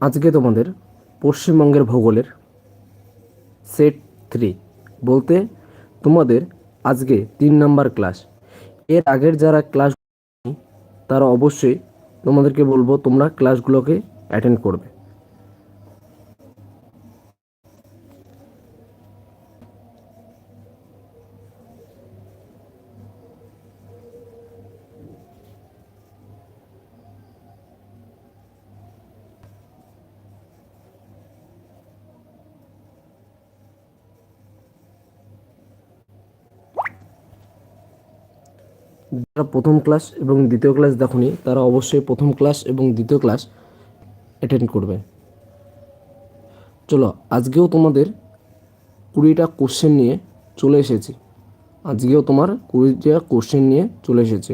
আজকে তোমাদের পশ্চিমবঙ্গের ভূগোলের সেট থ্রি বলতে তোমাদের আজকে তিন নাম্বার ক্লাস। এর আগের যারা ক্লাস তারা অবশ্যই তোমাদেরকে বলব তোমরা ক্লাসগুলোকে অ্যাটেন্ড করবে। যারা প্রথম ক্লাস এবং দ্বিতীয় ক্লাস দেখনি, তারা অবশ্যই প্রথম ক্লাস এবং দ্বিতীয় ক্লাস অ্যাটেন্ড করবে। চলো, আজকেও তোমাদের কুড়িটা কোশ্চেন নিয়ে চলে এসেছি। আজকেও তোমার কুড়িটা কোশ্চেন নিয়ে চলে এসেছি।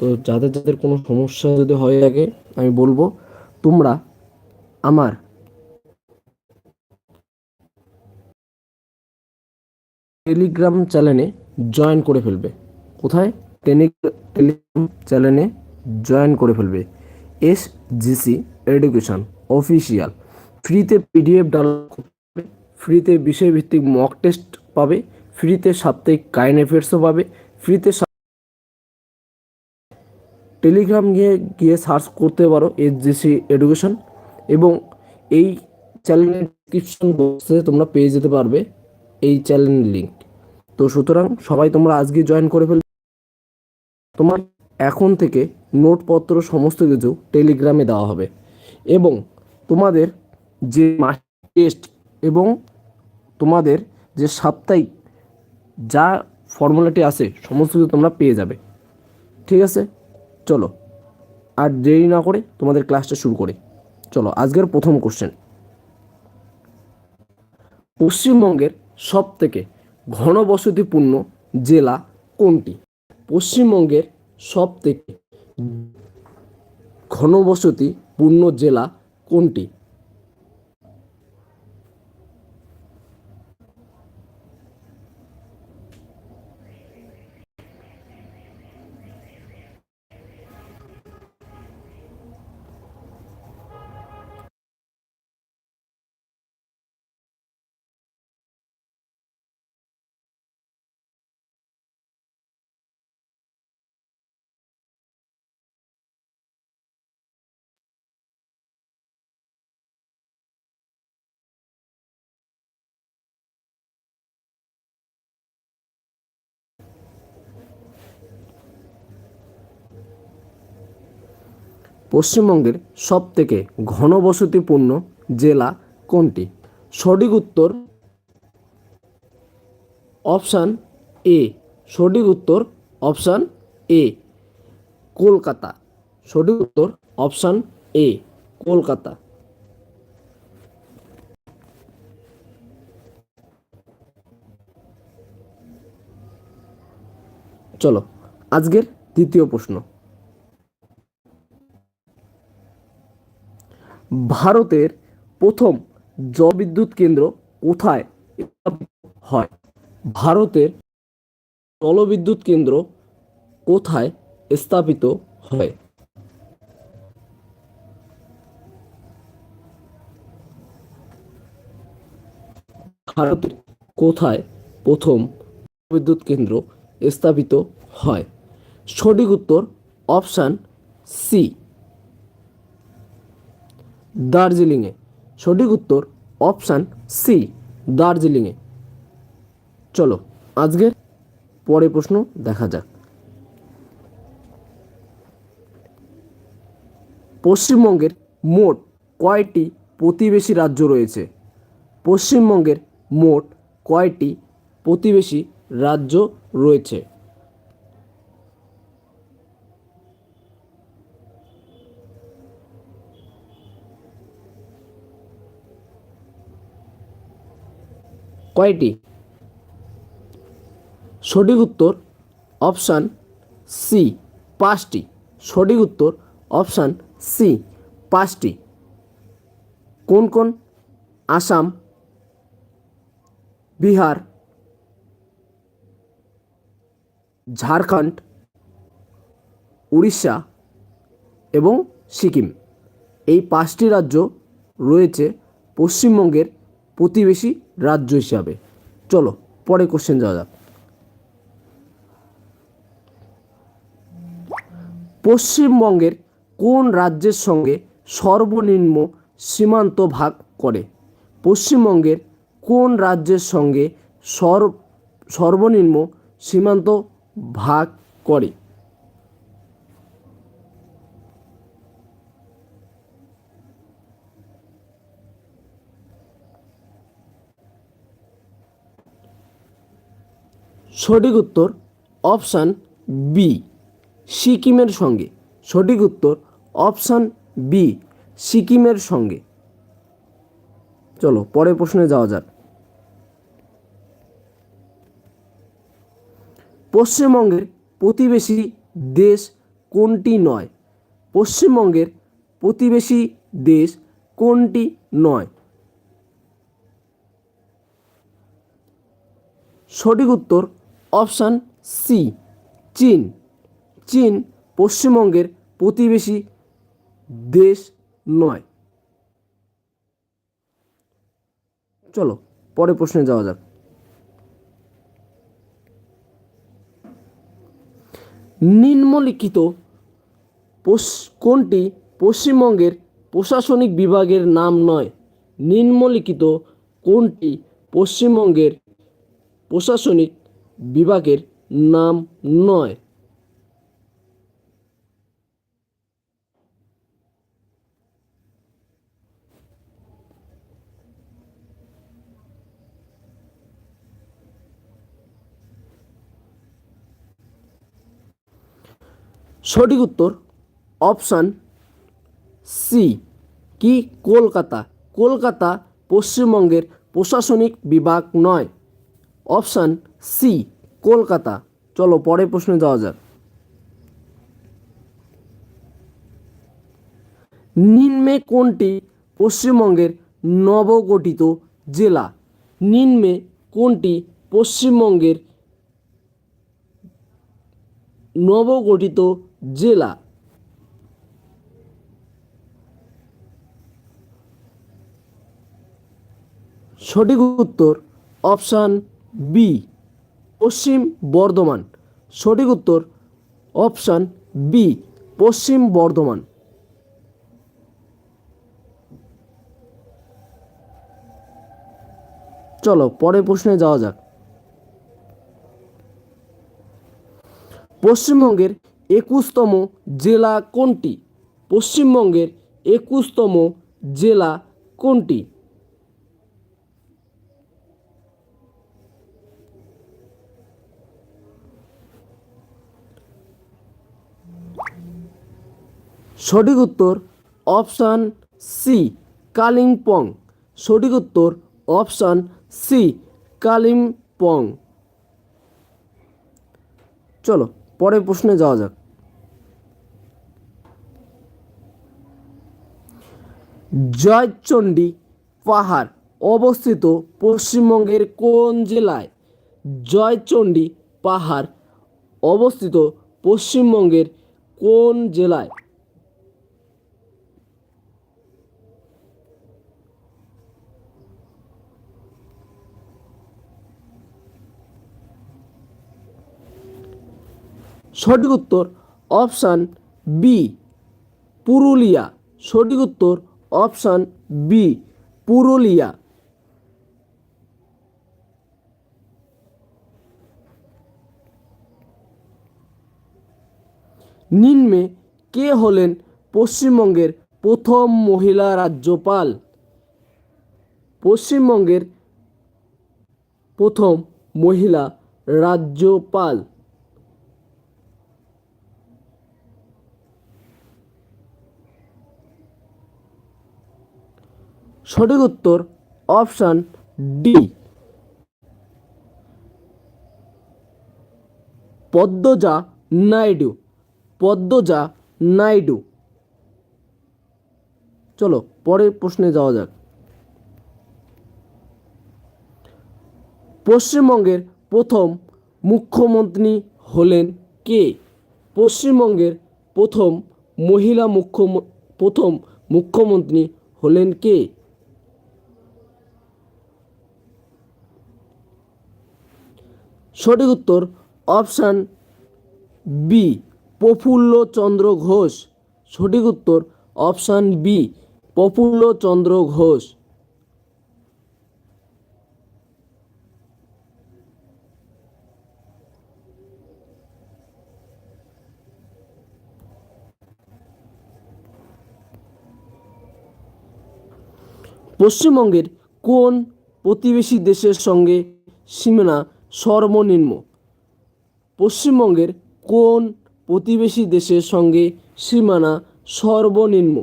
তো যাদের যাদের কোনো সমস্যা যদি হয়ে থাকে, আমি বলব, তোমরা আমার টেলিগ্রাম চ্যানেলে জয়েন করে ফেলবে। কোথায়? টেলিগ্রাম চ্যানেলে জয়েন করে ফেলবে। এস জিসি এডুকেশন অফিসিয়াল ফ্রিতে পিডিএফ ডাউনলোড করবে ফ্রিতে বিষয়ভিত্তিক মক টেস্ট পাবে। ফ্রিতে সাপ্তাহিক কাইন অ্যাফেয়ার্সও পাবে। ফ্রিতে টেলিগ্রাম গিয়ে গিয়ে সার্চ করতে পারো এস জিসি এডুকেশন এবং এই চ্যানেলের ডিসক্রিপশন বক্সে তোমরা পেয়ে যেতে পারবে এই চ্যানেলের লিঙ্ক তো সুতরাং সবাই তোমরা আজকে জয়েন করে ফেলবে তোমার এখন থেকে নোটপত্র সমস্ত কিছু টেলিগ্রামে দেওয়া হবে এবং তোমাদের যে মাস টেস্ট এবং তোমাদের যে সাপ্তাহিক যা ফর্মুলাটি আছে, সমস্ত কিছু তোমরা পেয়ে যাবে। ঠিক আছে? চলো। আর দেরি না করে তোমাদের ক্লাসটা শুরু করে। চলো, আজকের প্রথম কোশ্চেন পশ্চিমবঙ্গের সব থেকে ঘনবসতিপূর্ণ জেলা কোনটি? পশ্চিমবঙ্গের সবথেকে ঘনবসতিপূর্ণ জেলা কোনটি? পশ্চিমবঙ্গের সব থেকে ঘনবসতিপূর্ণ জেলা কোনটি? সঠিক উত্তর অপশান এ। সঠিক উত্তর অপশান এ। কলকাতা। সঠিক উত্তর অপশান এ। কলকাতা। চলো, আজকের দ্বিতীয় প্রশ্ন। ভারতের প্রথম জলবিদ্যুৎ কেন্দ্র কোথায় হয়? ভারতের জলবিদ্যুৎ কেন্দ্র কোথায় স্থাপিত হয়? ভারতের কোথায় প্রথম বিদ্যুৎ কেন্দ্র স্থাপিত হয়? সঠিক উত্তর অপশান সি। দার্জিলিংয়ে। সঠিক উত্তর অপশান সি, দার্জিলিংয়ে। চলো, আজকের পরে প্রশ্ন দেখা যাক। পশ্চিমবঙ্গের মোট কয়টি প্রতিবেশী রাজ্য রয়েছে? পশ্চিমবঙ্গের মোট কয়টি প্রতিবেশী রাজ্য রয়েছে? কয়টি? সঠিক উত্তর অপশান সি, পাঁচটি। সঠিক উত্তর অপশান সি, পাঁচটি। কোন কোন? আসাম, বিহার, ঝাড়খণ্ড, উড়িষ্যা এবং সিকিম। এই পাঁচটি রাজ্য রয়েছে পশ্চিমবঙ্গের প্রতিবেশী রাজ্য হিসাবে। চলো, পরে কোশ্চেন যাওয়া যাক। পশ্চিমবঙ্গের কোন রাজ্যের সঙ্গে সর্বনিম্ন সীমান্ত ভাগ করে? পশ্চিমবঙ্গের কোন রাজ্যের সঙ্গে সর্ব সর্বনিম্ন সীমান্ত ভাগ করে? সঠিক উত্তর অপশান বি, সিকিমের সঙ্গে। সঠিক উত্তর অপশান বি, সিকিমের সঙ্গে। চলো, পরের প্রশ্নে যাওয়া যাক। পশ্চিমবঙ্গের প্রতিবেশী দেশ কোনটি নয়? পশ্চিমবঙ্গের প্রতিবেশী দেশ কোনটি নয়? সঠিক উত্তর অপশান সি, চীন। চীন পশ্চিমবঙ্গের প্রতিবেশী দেশ নয়। চলো, পরের প্রশ্নে যাওয়া যাক। নিম্নলিখিত কোনটি পশ্চিমবঙ্গের প্রশাসনিক বিভাগের নাম নয়? নিম্নলিখিত কোনটি পশ্চিমবঙ্গের প্রশাসনিক বিভাগের নাম নয়। সঠিক উত্তর অপশান সি। কি কলকাতা? কলকাতা পশ্চিমবঙ্গের প্রশাসনিক বিভাগ নয়। Option C, Kolkata. চলো, পরের প্রশ্নে যাওয়া যাক। নিম্নে কোনটি পশ্চিমবঙ্গের নবগঠিত জেলা? নিম্নে কোনটি পশ্চিমবঙ্গের নবগঠিত জেলা? সঠিক উত্তর অপশান বি, পশ্চিম বর্ধমান। সঠিক উত্তর, অপশান বি পশ্চিম বর্ধমান। চলো, পরের প্রশ্নে যাওয়া যাক। পশ্চিমবঙ্গের একুশতম জেলা কোনটি? পশ্চিমবঙ্গের একুশতম জেলা কোনটি? সঠিক উত্তর অপশান সি, কালিম্পং। সঠিক উত্তর অপশান সি, কালিম্পং। চলো, পরের প্রশ্নে যাওয়া যাক। জয়চণ্ডী পাহাড় অবস্থিত পশ্চিমবঙ্গের কোন জেলায়? জয়চণ্ডী পাহাড় অবস্থিত পশ্চিমবঙ্গের কোন জেলায়? সঠিক উত্তর অপশান বি পুরুলিয়া। সঠিক উত্তর অপশান বি পুরুলিয়া। নিম্নে কে হলেন পশ্চিমবঙ্গের প্রথম মহিলা রাজ্যপাল? পশ্চিমবঙ্গের প্রথম মহিলা রাজ্যপাল। সঠিক উত্তর অপশান ডি। পদ্মজা নাইডু পদ্মজা নাইডু। চলো, পরের প্রশ্নে যাওয়া যাক। পশ্চিমবঙ্গের প্রথম মুখ্যমন্ত্রী হলেন কে? পশ্চিমবঙ্গের প্রথম মহিলা মুখ্য, প্রথম মুখ্যমন্ত্রী হলেন কে? সঠিক উত্তর অপশান বি প্রফুল্লচন্দ্র ঘোষ। সঠিক উত্তর অপশান বি প্রফুল্লচন্দ্র ঘোষ। পশ্চিমবঙ্গের কোন প্রতিবেশী দেশের সঙ্গে সীমানা সর্বনিম্ন। পশ্চিমবঙ্গের কোন প্রতিবেশী দেশের সঙ্গে সীমানা সর্বনিম্ন?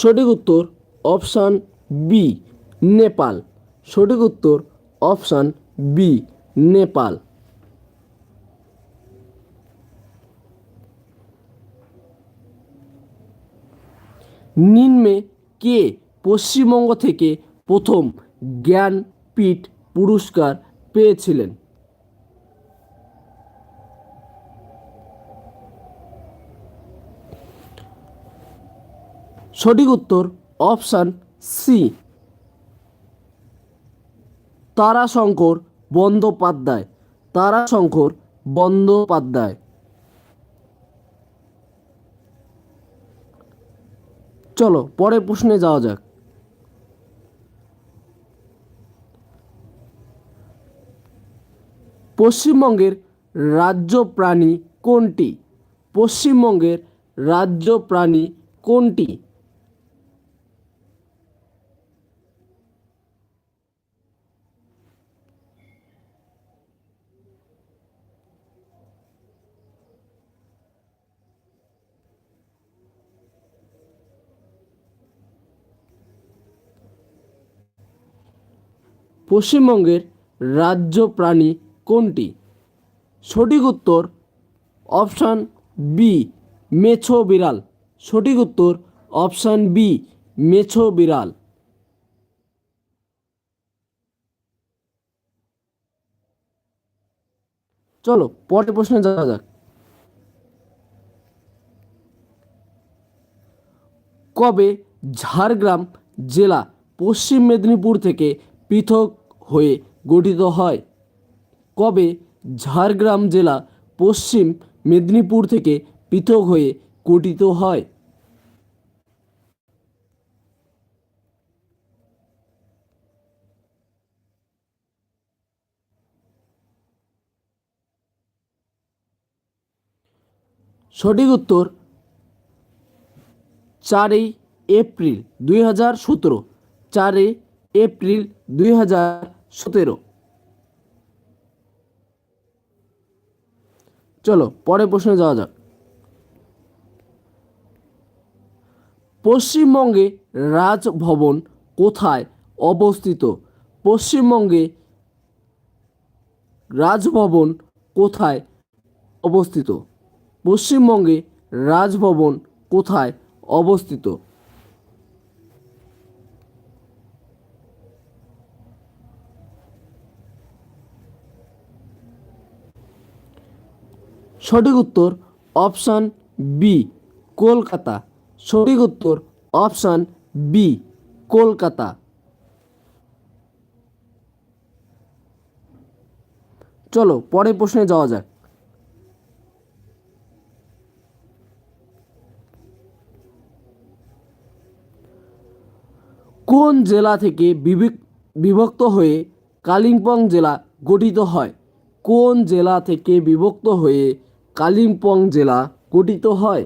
সঠিক উত্তর অপশান বি, নেপাল। সঠিক উত্তর অপশান বি, নেপাল। নিম্নে কে পশ্চিমবঙ্গ থেকে প্রথম জ্ঞানপীঠ পুরস্কার পেয়েছিলেন? সঠিক উত্তর অপশান সি। তারাশঙ্কর বন্দ্যোপাধ্যায়। তারাশঙ্কর বন্দ্যোপাধ্যায়। চলো পরের প্রশ্নে যাওয়া যাক। পশ্চিমবঙ্গের রাজ্য প্রাণী কোনটি? পশ্চিমবঙ্গের রাজ্য প্রাণী কোনটি? পশ্চিমবঙ্গের রাজ্য প্রাণী কোনটি? সঠিক উত্তর অপশান বি মেছো বিড়াল। সঠিক উত্তর অপশান বি মেছো বিড়াল। চলো, পরের প্রশ্নে যাওয়া যাক। কবে ঝাড়গ্রাম জেলা পশ্চিম মেদিনীপুর থেকে পৃথক হয়ে গঠিত হয়। কবে ঝাড়গ্রাম জেলা পশ্চিম মেদিনীপুর থেকে পৃথক হয়ে গঠিত হয়? সঠিক উত্তর, চারই এপ্রিল দুই হাজার সতেরো, চারই এপ্রিল দুই হাজার সতেরো। চলো, পরের প্রশ্নে যাওয়া যাক। পশ্চিমবঙ্গে রাজভবন কোথায় অবস্থিত? পশ্চিমবঙ্গে রাজভবন কোথায় অবস্থিত? পশ্চিমবঙ্গে রাজভবন কোথায় অবস্থিত? সঠিক উত্তর অপশান বি, কলকাতা। সঠিক উত্তর অপশান বি, কলকাতা। চলো, পরের প্রশ্নে যাওয়া যাক। কোন জেলা থেকে বিভক্ত হয়ে কালিম্পং জেলা গঠিত হয়? কোন জেলা থেকে বিভক্ত হয়ে কালিম্পং জেলা গঠিত হয়।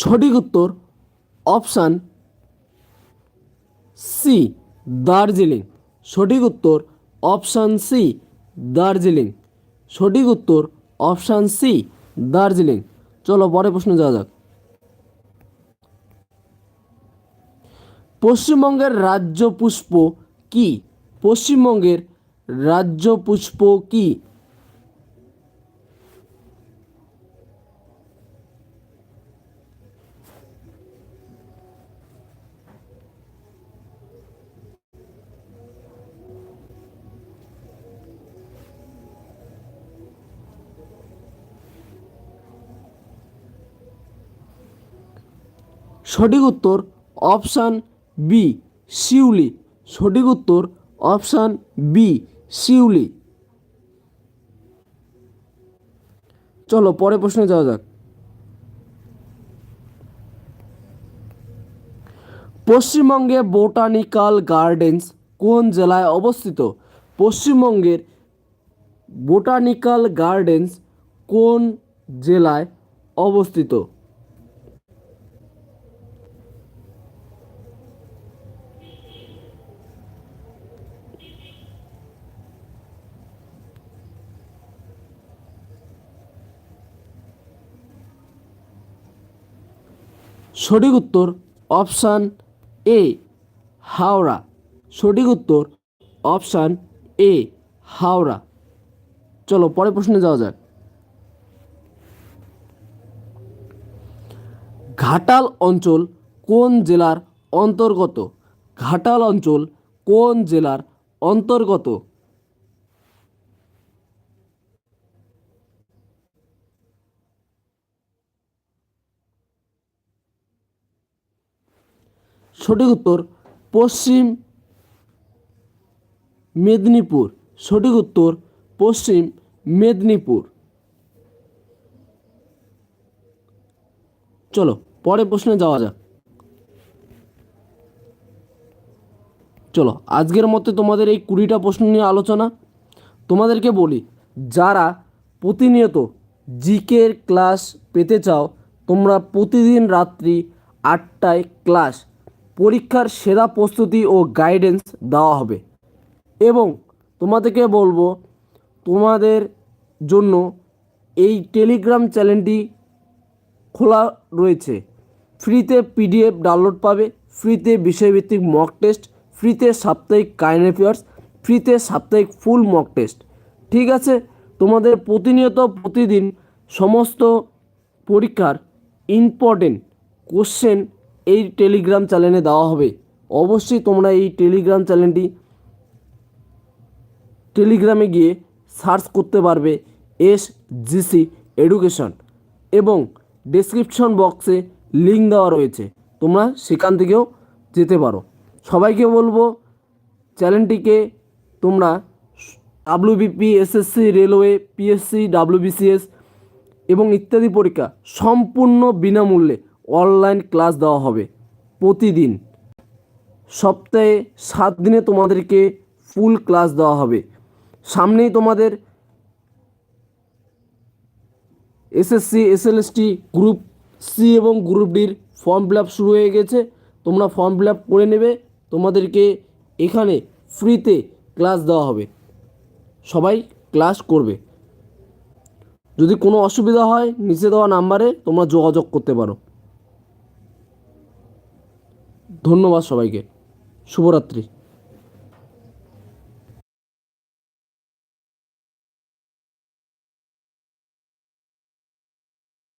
সঠিক উত্তর অপশান সি দার্জিলিং। সঠিক উত্তর অপশান সি দার্জিলিং। সঠিক উত্তর অপশান সি, দার্জিলিং। চলো পরে প্রশ্ন যাওয়া যাক। পশ্চিমবঙ্গের রাজ্য পুষ্প কি? পশ্চিমবঙ্গের রাজ্য পুষ্প কি? সঠিক উত্তর অপশান বি, শিউলি। সঠিক উত্তর অপশান বি, শিউলি। চলো পরে প্রশ্নে যাওয়া যাক। পশ্চিমবঙ্গে বোটানিক্যাল গার্ডেন্স কোন জেলায় অবস্থিত? পশ্চিমবঙ্গের বোটানিক্যাল গার্ডেন্স কোন জেলায় অবস্থিত? সঠিক উত্তর অপশান এ, হাওড়া। সঠিক উত্তর অপশান এ, হাওড়া। চলো, পরের প্রশ্নে যাওয়া যাক। ঘাটাল অঞ্চল কোন জেলার অন্তর্গত? ঘাটাল অঞ্চল কোন জেলার অন্তর্গত? সঠিক উত্তর পশ্চিম মেদিনীপুর। সঠিক উত্তর পশ্চিম মেদিনীপুর। চলো, পরের প্রশ্নে যাওয়া যাক। চলো, আজকের মতে তোমাদের এই কুড়িটা প্রশ্ন নিয়ে আলোচনা। তোমাদেরকে বলি, যারা প্রতিনিয়ত জিকের ক্লাস পেতে চাও, তোমরা প্রতিদিন রাত্রি আটটায় ক্লাস পরীক্ষার সেরা প্রস্তুতি ও গাইডেন্স দেওয়া হবে। এবং তোমাদেরকে বলব, তোমাদের জন্য এই টেলিগ্রাম চ্যানেলটি খোলা রয়েছে। ফ্রিতে পিডিএফ ডাউনলোড পাবে, ফ্রিতে বিষয়ভিত্তিক মক টেস্ট ফ্রিতে সাপ্তাহিক কারেন্ট অ্যাফেয়ার্স ফ্রিতে সাপ্তাহিক ফুল মক টেস্ট ঠিক আছে? তোমাদের প্রতিনিয়ত প্রতিদিন সমস্ত পরীক্ষার ইম্পর্টেন্ট কোশ্চেন এই টেলিগ্রাম চ্যানেলে দেওয়া হবে। অবশ্যই তোমরা এই টেলিগ্রাম চ্যানেলটি টেলিগ্রামে গিয়ে সার্চ করতে পারবে এস জিসি এডুকেশন এবং ডেসক্রিপশন বক্সে লিঙ্ক দেওয়া রয়েছে। তোমরা সেখান থেকেও যেতে পারো। সবাইকে বলব চ্যানেলটিকে তোমরা WBP SSC railway PSC WBCS এবং ইত্যাদি পরীক্ষা সম্পূর্ণ বিনামূল্যে অনলাইন ক্লাস দেওয়া হবে প্রতিদিন। সপ্তাহে সাত দিনে তোমাদেরকে ফুল ক্লাস দেওয়া হবে। সামনেই তোমাদের এসএসসি এসএলএসটি গ্রুপ সি এবং গ্রুপ ডির ফর্ম ফিল আপ শুরু হয়ে গেছে। তোমরা ফর্ম ফিল আপ করে নেবে, তোমাদেরকে এখানে ফ্রিতে ক্লাস দেওয়া হবে। সবাই ক্লাস করবে। যদি কোনো অসুবিধা হয়, নিচে দেওয়া নাম্বারে তোমরা যোগাযোগ করতে পারো। ধন্যবাদ সবাইকে। শুভরাত্রি।